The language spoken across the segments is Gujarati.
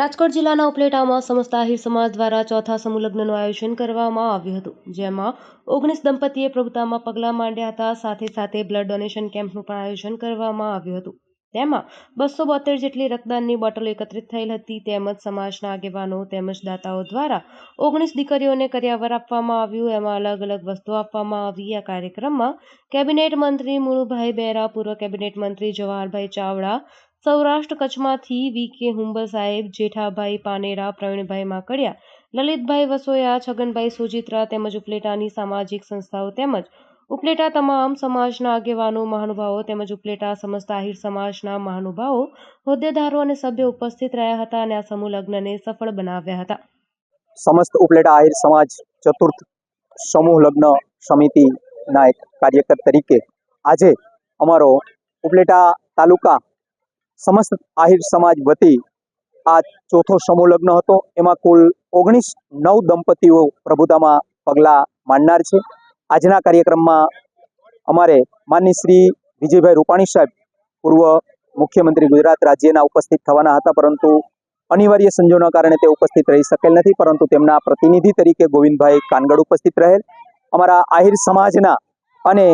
રાજકોટ જિલ્લાના ઉપલેટામાં સમસ્ત આહિર સમાજ દ્વારા ચોથા સમૂહલગ્નનું આયોજન કરવામાં આવ્યું હતું, જેમાં ઓગણીસ દંપતીએ પ્રભુતામાં પગલાં માંડ્યા હતા. સાથે સાથે બ્લડ ડોનેશન કેમ્પનું પણ આયોજન કરવામાં આવ્યું હતું. તેમાં બસો બોતેર જેટલી રક્તદાનની બોટલો એકત્રિત થયેલ હતી. તેમજ સમાજના આગેવાનો તેમજ દાતાઓ દ્વારા ઓગણીસ દીકરીઓને કર્યાવર આપવામાં આવ્યું. એમાં અલગ અલગ વસ્તુઓ આપવામાં આવી. આ કાર્યક્રમમાં કેબિનેટ મંત્રી મુળુભાઈ બેરા, પૂર્વ કેબિનેટ મંત્રી જવાહરભાઈ ચાવડા સૌરાષ્ટ્ર કચ્છમાંથી વી કે હુંબલ સાહેબ, જેઠાભાઈ પાનેરા, પ્રવીણભાઈ માકડિયા, લલિતભાઈ વસોયા, છગનભાઈ સુજિત્રા તેમજ ઉપલેટાની સામાજિક સંસ્થાઓ તેમજ ઉપલેટા તમામ સમાજના આગેવાનો, મહાનુભાવો તેમજ ઉપલેટા સમસ્ત આહિર સમાજના મહાનુભાવો, હોદ્દેદારો અને સભ્યો ઉપસ્થિત રહ્યા હતા અને આ સમૂહ લગ્નને સફળ બનાવ્યા હતા. સમસ્ત ઉપલેટા આહિર સમાજ ચતુર્થ સમૂહ લગ્ન સમિતિના એક કાર્યકર તરીકે આજે અમારો ઉપલેટા તાલુકા સમસ્ત આહિર સમાજ વતી આ ચોથો સમૂહ લગ્ન હતો. એમાં કુલ ઓગણીસ નવ દંપતીઓ પ્રભુતામાં પગલાં માંડનાર છે. આજના કાર્યક્રમમાં અમારે માનની શ્રી વિજયભાઈ રૂપાણી સાહેબ, પૂર્વ મુખ્યમંત્રી ગુજરાત રાજ્યના ઉપસ્થિત થવાના હતા, પરંતુ અનિવાર્ય સંજોગોના કારણે તે ઉપસ્થિત રહી શકેલ નથી, પરંતુ તેમના પ્રતિનિધિ તરીકે ગોવિંદભાઈ કાનગડ ઉપસ્થિત રહેલ. અમારા આહિર સમાજના અને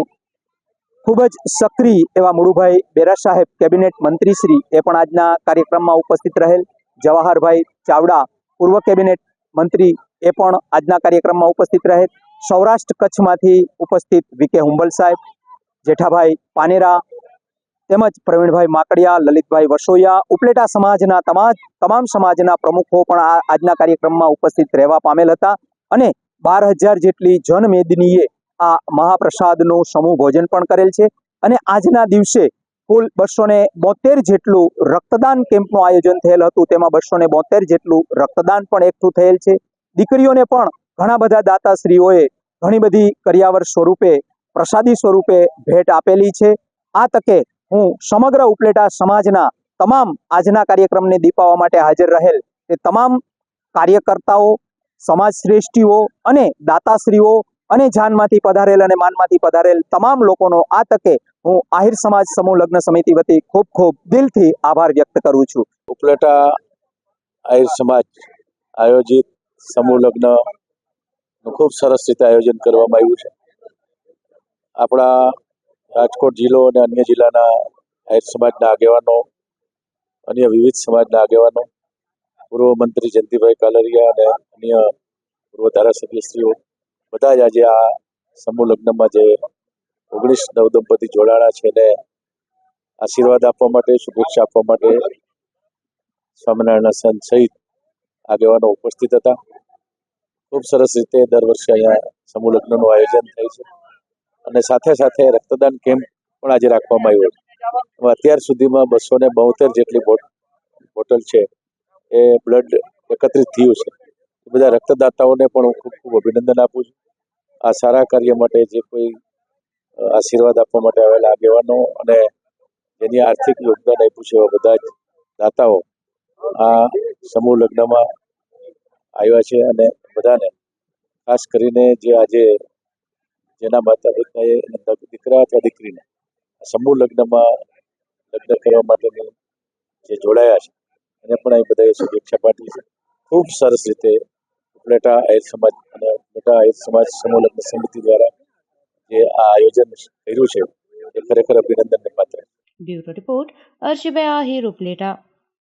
ખૂબ જ સક્રિય એવા મુળુભાઈ બેરા સાહેબ કેબિનેટ મંત્રીશ્રી એ પણ આજના કાર્યક્રમમાં ઉપસ્થિત રહેલ. જવાહરભાઈ ચાવડા પૂર્વ કેબિનેટ મંત્રી એ પણ આજના કાર્યક્રમમાં ઉપસ્થિત રહેલ. સૌરાષ્ટ્ર કચ્છમાંથી ઉપસ્થિત વીકે હુંબલ સાહેબ, જેઠાભાઈ પાનેરા તેમજ પ્રવીણભાઈ માકડિયા, લલિતભાઈ વસોયા, ઉપલેટા સમાજના તમામ તમામ સમાજના પ્રમુખો પણ આ આજના કાર્યક્રમમાં ઉપસ્થિત રહેવા પામેલ હતા અને બાર હજાર જેટલી જનમેદનીએ આ મહાપ્રસાદનું સમૂહ ભોજન પણ કરેલ છે. અને આજના દિવસે કુલ બસો ને બોતેર જેટલું રક્તદાન કેમ્પનું આયોજન થયેલ હતું. તેમાં બસો ને બોતેર જેટલું રક્તદાન પણ એકઠું થયેલ છે. દીકરીઓને પણ ઘણા બધા દાતાશ્રીઓએ ઘણી બધી કર્યાવર સ્વરૂપે, પ્રસાદી સ્વરૂપે ભેટ આપેલી છે. આ તકે હું સમગ્ર ઉપલેટા સમાજના તમામ આજના કાર્યક્રમને દીપાવવા માટે હાજર રહેલ તે તમામ કાર્યકર્તાઓ સમાજ શ્રેષ્ઠીઓ અને દાતાશ્રીઓ અને જાનમાંથી પધારેલ અને માનમાંથી પધારેલ તમામ લોકોનો આ તકે હું આહિર સમાજ સમૂહ લગ્ન સમિતિ વતી ખૂબ ખૂબ દિલથી આભાર વ્યક્ત કરું છું. ઉપલેટા આહિર સમાજ આયોજિત સમૂહ લગ્ન ખૂબ સરસ રીતે આયોજન કરવામાં આવ્યું છે. આપણા રાજકોટ જિલ્લો અને અન્ય જિલ્લાના આહિર સમાજના આગેવાનો, અન્ય વિવિધ સમાજના આગેવાનો, પૂર્વ મંત્રી જયંતિભાઈ કાલરિયા અને અન્ય પૂર્વ ધારાસભ્યશ્રીઓ બધા જ આજે આ સમૂહ લગ્નમાં જે ઓગણીસ નવદંપતિ જોડાણા છે એને આશીર્વાદ આપવા માટે, શુભેચ્છા આપવા માટે સ્વામિનારાયણ સંત સહિત આગેવાનો ઉપસ્થિત હતા. ખૂબ સરસ રીતે દર વર્ષે અહીંયા સમૂહ લગ્નનું આયોજન થાય છે. અને સાથે સાથે રક્તદાન કેમ્પ પણ આજે રાખવામાં આવ્યો છે. અત્યાર સુધીમાં બસો ને જેટલી બોટ- બોટલ છે, એ બ્લડ એકત્રિત થયું છે. એ બધા રક્તદાતાઓને પણ હું ખૂબ ખૂબ અભિનંદન આપું છું. આ સારા કાર્ય માટે જે કોઈ આશીર્વાદ આપવા માટે આવેલા આગેવાનો અને જેની આર્થિક યોગદાન આપ્યું છે એવા બધા જ દાતાઓ આ સમૂહ લગ્નમાં આવ્યા છે અને બધાને ખાસ કરીને જે આજે જેના માતા પિતાએ દીકરા અથવા દીકરીને સમૂહ લગ્નમાં લગ્ન કરવા માટેની જે જોડાયા છે એને પણ અહીં બધાએ શુભેચ્છા પાઠવી છે. ખૂબ સરસ રીતે ઉપલેટા આહિર સમાજ અને ઉપલેટા આહિર સમાજ સમૂહ સમિતિ દ્વારા જે આ આયોજન કર્યું છે, એ ખરેખર અભિનંદનને પાત્ર. બ્યુરો રિપોર્ટ અર્શિભાઈ આહિર, ઉપલેટા